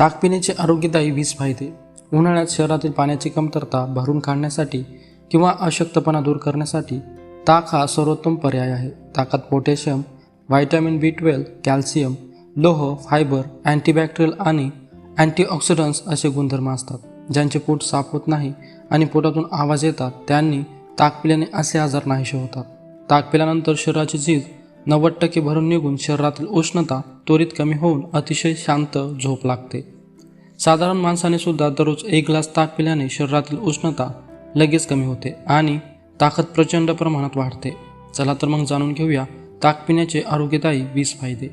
ताक पिण्याचे आरोग्यदायी वीस फायदे उन्हाळ्यात शहरातील पाण्याची कमतरता भरून काढण्यासाठी किंवा अशक्तपणा दूर करण्यासाठी ताक हा सर्वोत्तम पर्याय आहे. ताकात potassium vitamin B twelve calcium लोह फायबर अँटीबॅक्टेरियल आणि अँटीऑक्सिडंट्स असे गुणधर्म असतात ज्यांचे पोट साफ होत नाही आणि पोटातून आवाज येतात. त्यांनी ताक पिल्याने असे आजार नाहीसे होतात. ताक पिल्यानंतर शरीराची झीज नव्वद टक्के भरून निघून शरीरातील उष्णता त्वरित कमी होऊन अतिशय शांत झोप लागते. साधारण माणसाने सुद्धा दररोज एक ग्लास ताक पिल्याने शरीरातील उष्णता लगेच कमी होते आणि ताकद प्रचंड प्रमाणात वाढते. चला तर मग जाणून घेऊया ताक पिण्याचे आरोग्यदायी वीस फायदे.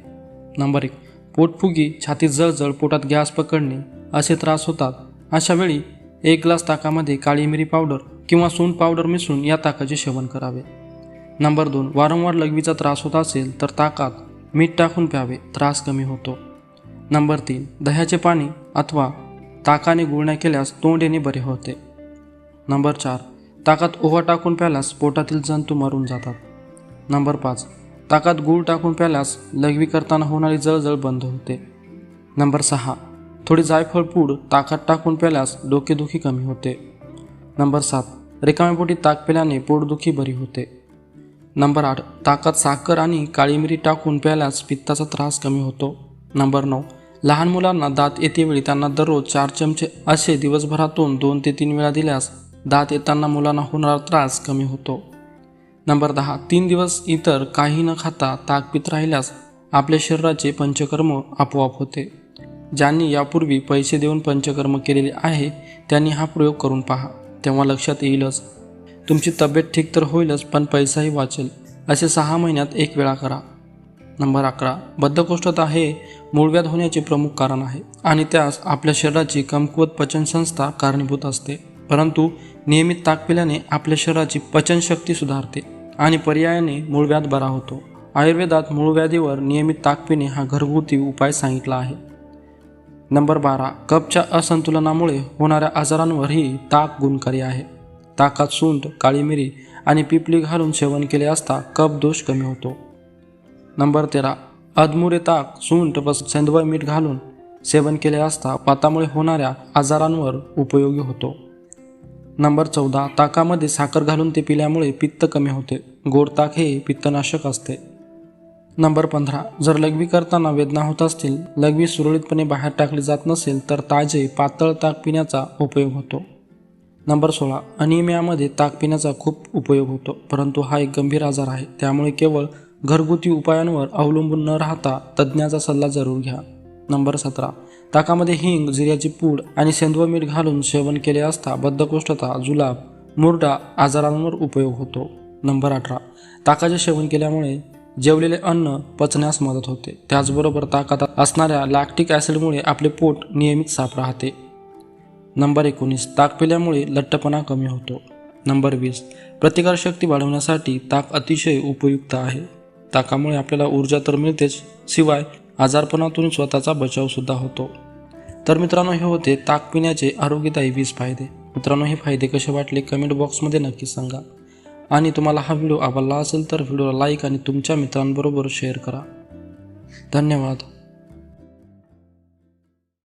नंबर एक पोटफुगी छातीत जळजळ पोटात गॅस पकडणे असे त्रास होतात. अशा वेळी एक ग्लास ताकामध्ये काळी मिरी पावडर किंवा सून पावडर मिसळून या ताकाचे सेवन करावे. नंबर दोन वारंवार लघवीचा त्रास होत असेल तर ताकात मीठ टाकून प्यावे त्रास कमी होतो. नंबर तीन दह्याचे पाणी अथवा ताकाने गुळण्या केल्यास तोंड येणे बरे होते. नंबर चार ताकात ओवा टाकून प्याल्यास पोटातील जंतू मरून जातात. नंबर पाच ताकात गूळ टाकून प्याल्यास लघवी करताना होणारी जळजळ बंद होते. नंबर सहा थोडी जायफळ पूड ताकात टाकून प्याल्यास डोकेदुखी कमी होते. नंबर सात रिकाम्या पोटी ताक पिल्याने पोटदुखी बरी होते. नंबर आठ ताकात साखर आणि काळी मिरी टाकून प्यायल्यास पित्ताचा त्रास कमी होतो. नंबर नऊ लहान मुलांना दात येतेवेळी त्यांना दररोज चार चमचे असे दिवसभरातून दोन ते तीन वेळा दिल्यास दात येताना मुलांना होणारा त्रास कमी होतो. नंबर दहा तीन दिवस इतर काही न खाता ताक पित राहिल्यास आपल्या शरीराचे पंचकर्म आपोआप होते. ज्यांनी यापूर्वी पैसे देऊन पंचकर्म केलेले आहे त्यांनी हा प्रयोग करून पहा. तेव्हा लक्षात येईलच तुमची तब्येत ठीक तर होईलच पण पैसाही वाचेल. असे सहा महिन्यात एक वेळा करा. नंबर अकरा. बद्धकोष्ठता हे मूळव्याध होण्याचे प्रमुख कारण आहे. आणि त्यास आपल्या शरीराची कमकुवत पचनसंस्था कारणीभूत असते. परंतु नियमित ताक पिल्याने आपल्या शरीराची पचनशक्ती सुधारते आणि पर्यायाने मूळव्याध बरा होतो. आयुर्वेदात मूळव्याधीवर नियमित ताक पिणे हा घरगुती उपाय सांगितला आहे. नंबर बारा. कपच्या असंतुलनामुळे होणाऱ्या आजारांवरही ताक गुणकारी आहे. ताकात सुंठ काळी मिरी आणि पिपली घालून सेवन केले असता कप दोष कमी होतो. नंबर तेरा. अधमुरे ताक सुंठ व सेंदवय मीठ घालून सेवन केले असता पातामुळे होणाऱ्या आजारांवर उपयोगी होतो. नंबर चौदा. ताकामध्ये साखर घालून ते पिल्यामुळे पित्त कमी होते. गोड ताक हे पित्तनाशक असते. नंबर पंधरा. जर लघवी करताना वेदना होत असतील लघवी सुरळीतपणे बाहेर टाकली जात नसेल तर ताजे पातळ ताक पिण्याचा उपयोग होतो. नंबर सोळा. अनिमियामध्ये ताक पिण्याचा खूप उपयोग होतो परंतु हा एक गंभीर आजार आहे. त्यामुळे केवळ घरगुती उपायांवर अवलंबून न राहता तज्ज्ञाचा सल्ला जरूर घ्या. नंबर सतरा. ताकामध्ये हिंग जिऱ्याची पूड आणि सेंदव मीठ घालून सेवन केले असता बद्धकोष्ठता जुलाब मुरडा आजारांवर उपयोग होतो. नंबर अठरा. ताकाचे सेवन केल्यामुळे जेवलेले अन्न पचण्यास मदत होते. त्याचबरोबर ताकात असणाऱ्या लॅक्टिक ॲसिडमुळे आपले पोट नियमित साफ राहते. नंबर एकोणीस ताक पिल्यामुळे लठ्ठपणा कमी होतो. नंबर वीस प्रतिकारशक्ती वाढवण्यासाठी ताक अतिशय उपयुक्त आहे. ताकामुळे आपल्याला ऊर्जा तर मिळतेच शिवाय आजारपणातून स्वतःचा बचावसुद्धा होतो. तर मित्रांनो हे होते ताक पिण्याचे आरोग्यदायी वीस फायदे. मित्रांनो हे फायदे कसे वाटले कमेंट बॉक्समध्ये नक्की सांगा. आणि तुम्हाला हा व्हिडिओ आवडला असेल तर व्हिडिओला लाईक आणि तुमच्या मित्रांबरोबर शेअर करा. धन्यवाद.